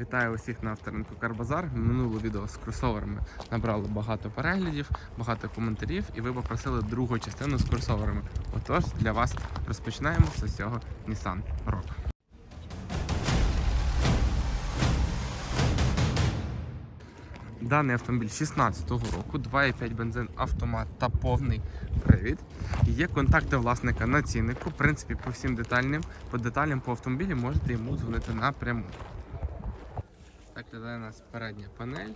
Вітаю усіх на авторинку Карбазар. Минуле відео з кросоверами набрало багато переглядів, багато коментарів, і ви попросили другу частину з кросоверами. Отож, для вас розпочинаємо з цього Nissan Rogue. Даний автомобіль 16-го року, 2,5 бензин, автомат та повний привід. Є контакти власника на ціннику. В принципі, по всім детальним, по деталям по автомобілі можете йому дзвонити напряму. Так виглядає у нас передня панель.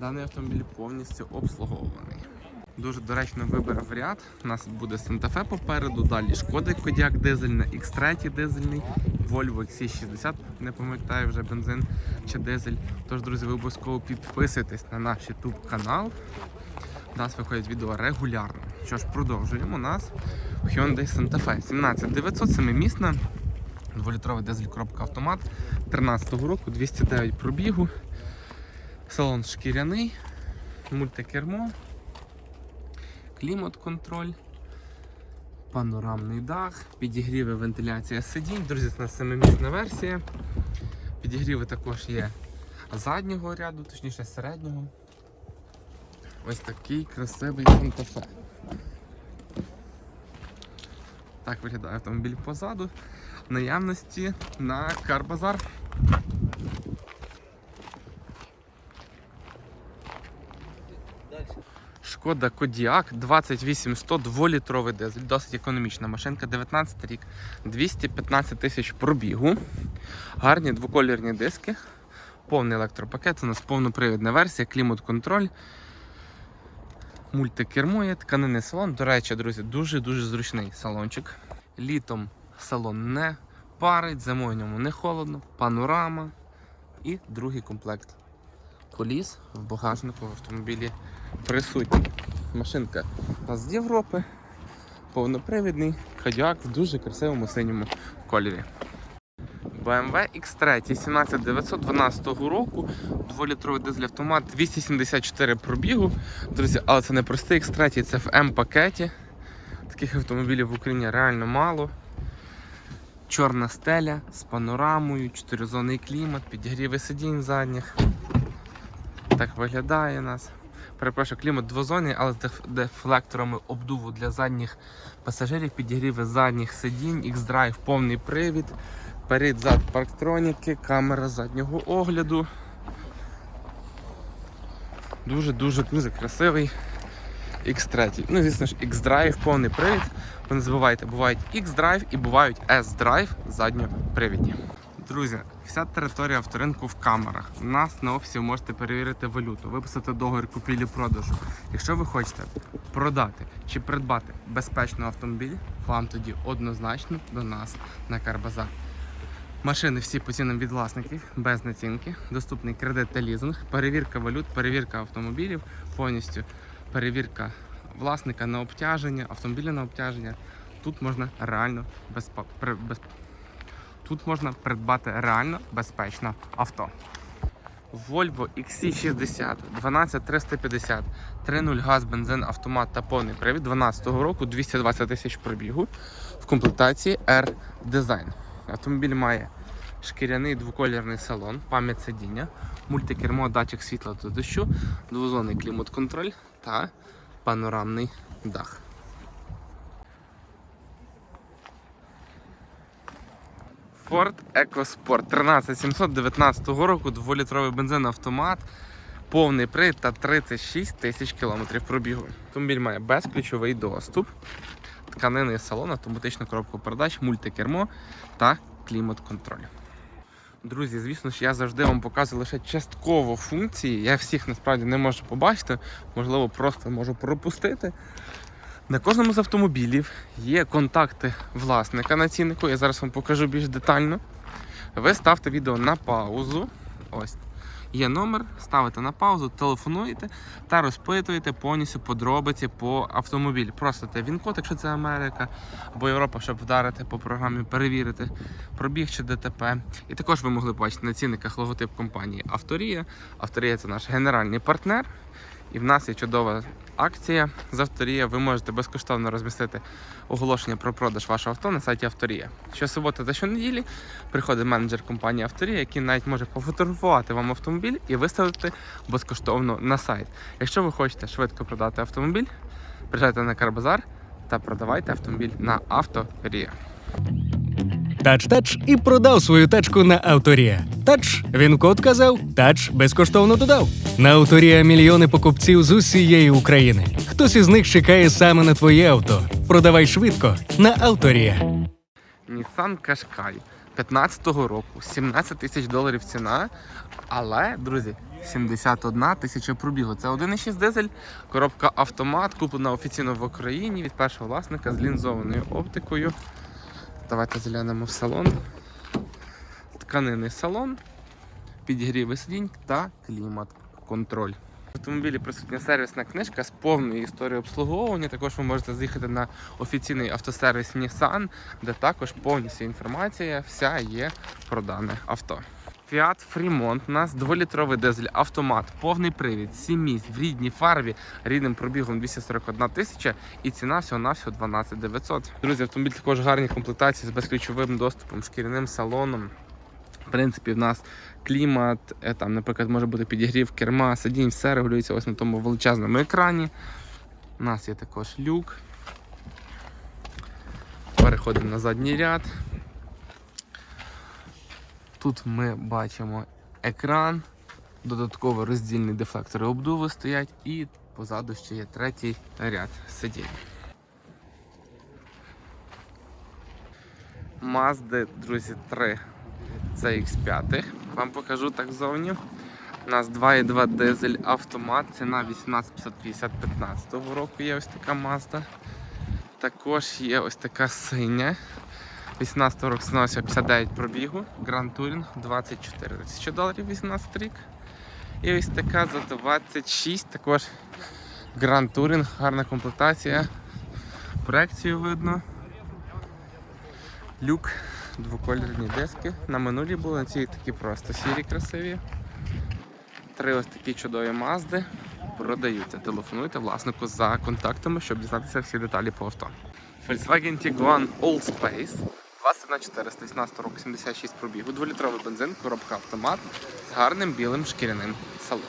Даний автомобіль повністю обслуговуваний. Дуже доречно вибрав ряд. У нас буде Сантафе попереду, далі Шкода Кодяк дизельна, X3 дизельний, Volvo XC60, не пам'ятаю вже бензин чи дизель. Тож, друзі, ви обов'язково підписуйтесь на наш YouTube канал. У нас виходять відео регулярно. Що ж, продовжуємо у нас Hyundai Santa Fe 17900 7-місна. Дволітровий дизель коробка автомат 13-го року, 209 пробігу, салон шкіряний, мультикермо, клімат-контроль, панорамний дах, підігріви вентиляція сидінь, друзі, це у нас семимісна версія. Підігріви також є заднього ряду, точніше середнього. Ось такий красивий фантафе. Так виглядає автомобіль позаду. Наявності на Карбазар. Шкода Кодіак 28100 2-літровий дизель, досить економічна машинка, 19 рік, 215 тисяч пробігу, гарні двоколірні диски, повний електропакет, у нас повнопривідна версія, клімат-контроль, мультикермо є, тканинний салон. До речі, друзі, дуже-дуже зручний салончик. Літом салон не парить, зимою ньому не холодно, панорама і другий комплект. Коліс в багажнику в автомобілі присутній. Машинка у нас з Європи, повнопривідний ходяк в дуже красивому синьому кольорі. BMW X3 17912 року, 2-літровий дизель автомат, 274 пробігу. Друзі, але це не простий X3, це в М-пакеті. Таких автомобілів в Україні реально мало. Чорна стеля з панорамою, 4-зонний клімат, підігріви сидінь задніх. Так виглядає нас. Перепрошую, клімат двозонний, але з дефлекторами обдуву для задніх пасажирів, підігріви задніх сидінь, X-Drive повний привід, перед зад парктроніки, камера заднього огляду. Дуже-дуже дуже красивий X3. Ну, звісно ж, X-Drive повний привід. Ви не забувайте, бувають X-Drive і бувають S-Drive задньопривідні. Друзі, вся територія авторинку в камерах. У нас на офісі ви можете перевірити валюту, виписати договір купівлі-продажу. Якщо ви хочете продати чи придбати безпечний автомобіль, вам тоді однозначно до нас на Карбазар. Машини всі по цінам від власників, без націнки, доступний кредит та лізинг, перевірка валют, перевірка автомобілів, повністю перевірка власника на обтяження, автомобіля на обтяження. Тут можна реально при- без... Тут можна придбати реально безпечне авто. Volvo XC60 12350 3.0 газ, бензин, автомат та повний привід 12 року 220 тисяч пробігу в комплектації R Design. Автомобіль має шкіряний двоколірний салон, пам'ять сидіння, мультикермо, датчик світла та дощу, двозонний клімат-контроль та панорамний дах. Ford EcoSport 13719 року, 2-літровий бензин автомат, повний привід та 36 тисяч кілометрів пробігу. Автомобіль має безключовий доступ, тканинний салон, автоматичну коробку передач, мультикермо та клімат-контроль. Друзі, звісно ж, я завжди вам показую лише частково функції. Я всіх насправді не можу побачити, можливо, просто можу пропустити. На кожному з автомобілів є контакти власника на ціннику. Я зараз вам покажу більш детально. Ви ставте відео на паузу. Ось. Є номер, ставите на паузу, телефонуєте та розпитуєте повністю подробиці по автомобілю. Просите він-код, якщо це Америка або Європа, щоб вдарити по програмі, перевірити пробіг чи ДТП. І також ви могли бачити на цінниках логотип компанії Авторія. Авторія це наш генеральний партнер. І в нас є чудова акція з авторія. Ви можете безкоштовно розмістити оголошення про продаж вашого авто на сайті Авторія. Щосуботи та щонеділі приходить менеджер компанії Авторія, який навіть може пофотографувати вам автомобіль і виставити безкоштовно на сайт. Якщо ви хочете швидко продати автомобіль, приїжджайте на Карбазар та продавайте автомобіль на Авторія. Тач-тач і продав свою тачку на Авторія. Тач, він код казав, тач безкоштовно додав. На Авторія мільйони покупців з усієї України. Хтось із них чекає саме на твоє авто. Продавай швидко на Авторія. Nissan Qashqai 15-го року, 17 тисяч доларів ціна. Але, друзі, 71 тисяча пробігу. Це 1,6 дизель, коробка автомат, куплена офіційно в Україні від першого власника з лінзованою оптикою. Давайте заглянемо в салон. Тканинний салон, підігріви сидінь та клімат-контроль. В автомобілі присутня сервісна книжка з повною історією обслуговування. Також ви можете заїхати на офіційний автосервіс Nissan, де також повністю інформація вся є про дане авто. Fiat Fremont у нас 2-літровий дизель автомат, повний привід, 7 місць в рідній фарбі, рідним пробігом 241 тисяча і ціна всього навсього 12 900. Друзі, автомобіль також гарні комплектації з безключовим доступом, шкіряним салоном. В принципі, в нас клімат, е, там, наприклад, може бути підігрів керма, сидінь, все регулюється ось на тому величезному екрані. У нас є також люк. Переходимо на задній ряд. Тут ми бачимо екран, додатково роздільні дефлектори обдуву стоять і позаду ще є третій ряд сидінь. Мазди, друзі, 3 це X5. Вам покажу так зовні. У нас 2,2 дизель автомат, ціна 18550 15 року є ось така Mazda. Також є ось така синя. 18 року ціна 59 пробігу. Grand Touring 24 тисячі доларів 18 рік. І ось така за 26 також Grand Touring, гарна комплектація. Проекцію видно. Люк, двокольорні диски. На минулі були на цій такі просто сірі красиві. Три ось такі чудові мазди продаються. Телефонуйте власнику за контактами, щоб дізнатися всі деталі по авто. Volkswagen Tiguan All Space 21400, 18 року, 76 пробігу, 2-літровий бензин, коробка автомат з гарним білим шкіряним салоном.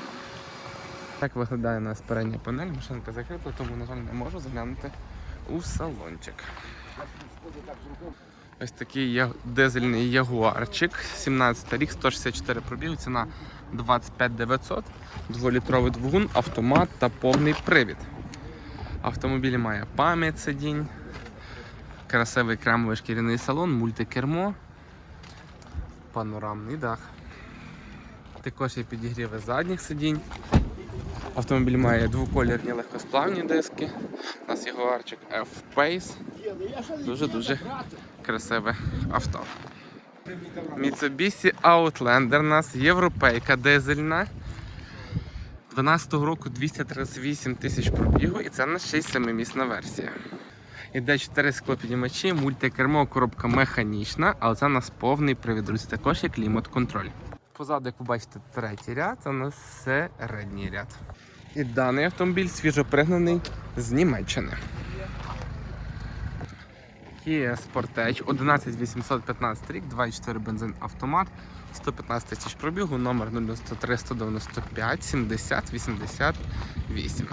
Так виглядає у нас передня панель, машинка закрита, тому, на жаль, не можу заглянути у салончик. Ось такий дизельний ягуарчик, 17 рік, 164 пробігу, ціна 25 900, 2-літровий двигун, автомат та повний привід. Автомобіль має пам'ять сидінь, красивий кремовий шкіряний салон, мультикермо, панорамний дах. Також є підігріви задніх сидінь. Автомобіль має двоколірні легкосплавні диски. У нас ягуарчик F-Pace. Дуже-дуже красиве авто. Mitsubishi Outlander у нас європейка дизельна. 12-го року 238 тисяч пробігу і це на ще й семимісна версія. Іде 4 склопіднімачі, мультикермо, коробка механічна, але це у нас повний привід, друзі. Також є клімат-контроль. Позаду, як ви бачите, третій ряд, це у нас середній ряд. І даний автомобіль свіжопригнаний з Німеччини. Kia Sportage 11815 рік, 2,4 бензин автомат, 115 тисяч пробігу, номер 093 195 70 88.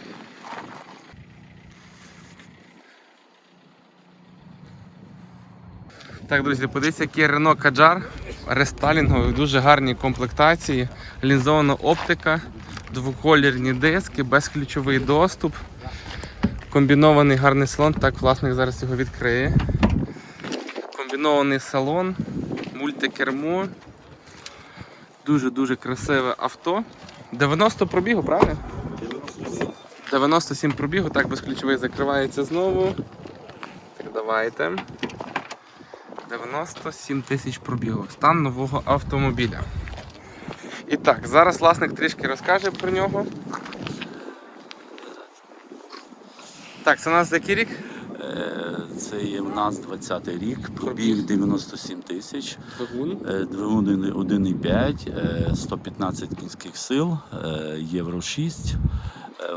Так, друзі, подивіться, який Renault Kadjar рестайлінговий, дуже гарні комплектації, лінзована оптика, двоколірні диски, безключовий доступ, комбінований гарний салон. Так, власник зараз його відкриє. Комбінований салон, мультикермо. Дуже-дуже красиве авто. 90 пробігу, правильно? 97 пробігу, так безключовий закривається знову. Так, давайте. 97 тисяч пробігу. Стан нового автомобіля. І так, зараз власник трішки розкаже про нього. Так, це у нас який рік? Е, Це є в нас 20-й рік, пробіг 97 тисяч, Двигун. е, двигун 1,5, е, 115 кінських сил, е, Євро 6, Е,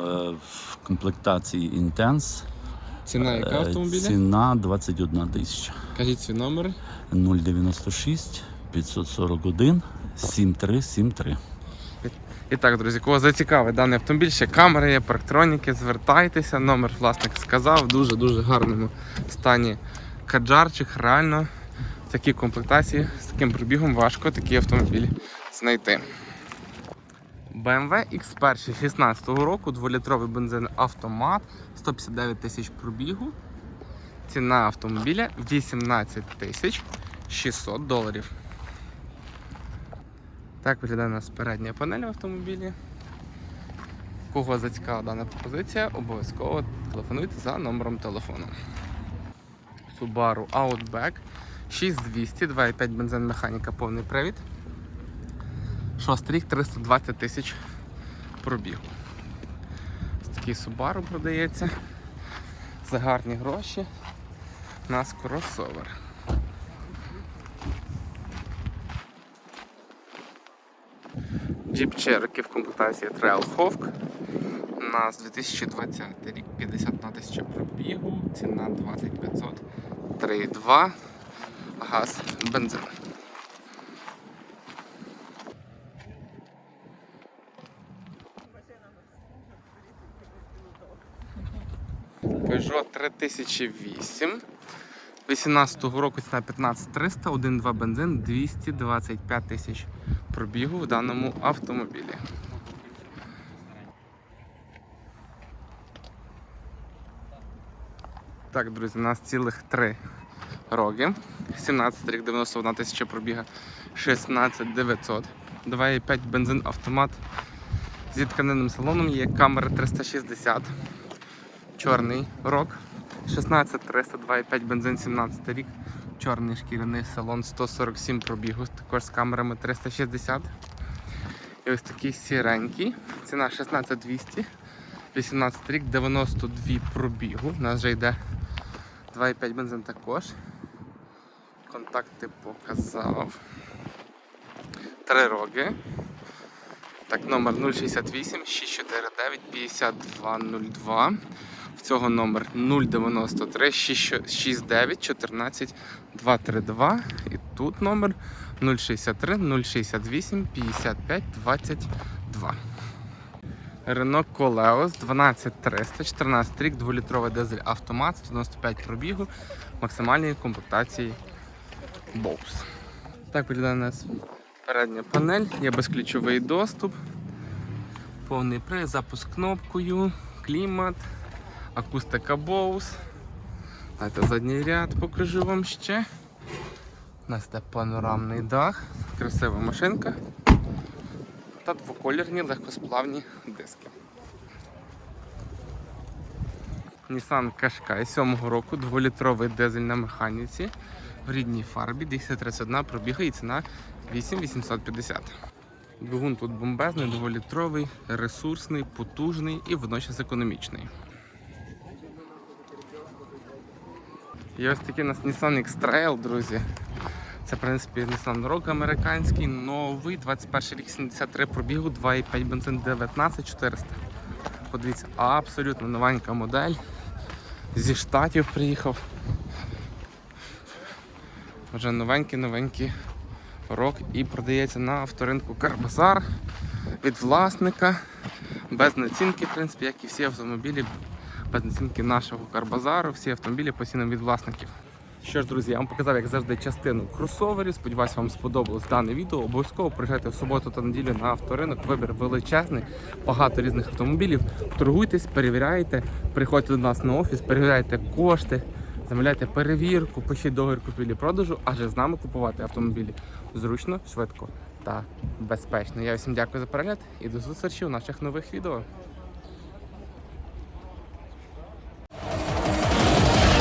В комплектації Intense Ціна яка е, автомобіля? ціна 21 тисяча. Кажіть свій номер. 096 541 7373. І так, друзі, кого зацікавить даний автомобіль, ще камери є, парктроніки, звертайтеся. Номер власник сказав, в дуже-дуже гарному стані каджарчик. Реально в такій комплектації з таким пробігом важко такий автомобіль знайти. BMW X1 16 року, 2-літровий бензин автомат, 159 тисяч пробігу. Ціна автомобіля 18 тисяч 600 доларів. Так виглядає у нас передня панель в автомобілі. Кого зацікавила дана пропозиція, обов'язково телефонуйте за номером телефону. Subaru Outback 6200, 2,5 бензин механіка, повний привід. Шостий рік 320 тисяч пробігу. Ось такий Subaru продається за гарні гроші. У нас кросовер. Jeep Cherokee в комплектації Trailhawk. У нас 2020 рік 51 тисяча пробігу, ціна 2500, 3,2, газ, бензин. Peugeot 3008. 18 року ціна 15300, 1,2 бензин, 225 тисяч пробігу в даному автомобілі. Так, друзі, у нас цілих три роги. 17 рік 91 тисяча пробіга, 16 900. 2,5 бензин автомат зі тканинним салоном є камера 360. Чорний рок. 16 300, 2,5 бензин 17 рік. Чорний шкіряний салон 147 пробігу, також з камерами 360. І ось такий сіренький. Ціна 16200. 18 рік, 92 пробігу. У нас вже йде 2,5 бензин також. Контакти показав. Три роги. Так, номер 068 649 5202. В цього номер 093 669 14 232. І тут номер 063 068 55 22. Renault Coleos 12300, 14 рік, 2-літровий дизель автомат, 95 пробігу, максимальної комплектації Bose. Так виглядає у нас передня панель, є безключовий доступ, повний привід, запуск кнопкою, клімат, акустика Bose. Давайте задній ряд покажу вам ще. У нас це панорамний дах, красива машинка та двоколірні легкосплавні диски. Nissan Qashqai 7 року, 2-літровий дизель на механіці в рідній фарбі, 231 пробіга і ціна 8850. Двигун тут бомбезний, 2-літровий, ресурсний, потужний і водночас економічний. Є ось такий у нас Nissan X-Trail, друзі. Це, в принципі, Nissan Rogue американський, новий, 21 рік, 73 пробігу, 2,5 бензин 19400. Подивіться, абсолютно новенька модель. Зі штатів приїхав. Вже новенький-новенький рок і продається на авторинку Карбазар від власника. Без націнки, в принципі, як і всі автомобілі, без націнки нашого Карбазару, всі автомобілі постійно від власників. Що ж, друзі, я вам показав, як завжди, частину кросоверів. Сподіваюсь, вам сподобалось дане відео. Обов'язково приїжджайте в суботу та неділю на авторинок. Вибір величезний, багато різних автомобілів. Торгуйтесь, перевіряйте, приходьте до нас на офіс, перевіряйте кошти, замовляйте перевірку, пишіть договір купівлі-продажу, адже з нами купувати автомобілі зручно, швидко та безпечно. Я всім дякую за перегляд і до зустрічі у наших нових відео.